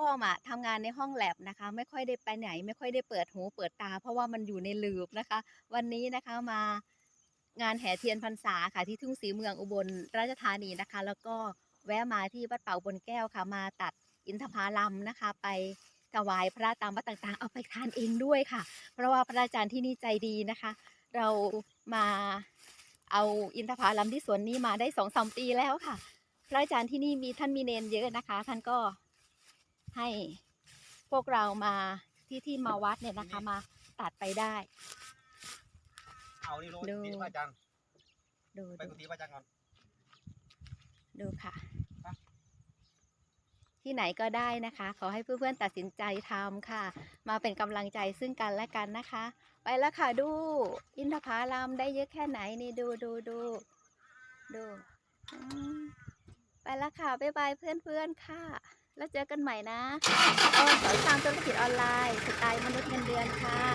อ้อมอะทำงานในห้องแลบนะคะ ไม่ค่อยได้ไปไหน ไม่ค่อยได้เปิดหูเปิดตา เพราะว่ามันอยู่ในลูปนะคะ วันนี้นะคะมางานแห่เทียนพรรษาค่ะที่ทุ่งศรีเมืองอุบลราชธานีนะคะ แล้วก็แวะมาที่วัดเป่าบนแก้วค่ะ มาตัดอินทผลัมนะคะ ไปถวายพระตามวัดต่างๆ เอาไปทานเองด้วยค่ะ เพราะว่าพระอาจารย์ที่นี่ใจดีนะคะ เรามาเอาอินทผลัมที่สวนนี้มาได้สองสามปีแล้วค่ะ พระอาจารย์ที่นี่มีท่านมีเนนเยอะนะคะ ท่านก็ ให้พวกเรามาที่ที่มาวัดเนี่ยนะคะ มาตัดไปได้ เอานี่ลงดู ที่พระอาจารย์ดูไปดูกุฏิพระอาจารย์ก่อน ดูค่ะ ไป ที่ไหนก็ได้นะคะ ขอให้เพื่อนๆตัดสินใจทำค่ะ มาเป็นกำลังใจซึ่งกันและกันนะคะ ไปแล้วค่ะดู อินทผลัมได้เยอะแค่ไหนนี่ดูดูดูดูอืมไปแล้วค่ะ บ๊ายบายเพื่อนๆค่ะ แล้วเจอกันใหม่นะออนสอนสร้างธุรกิจออนไลน์สไตล์มนุษย์เงินเดือนค่ะ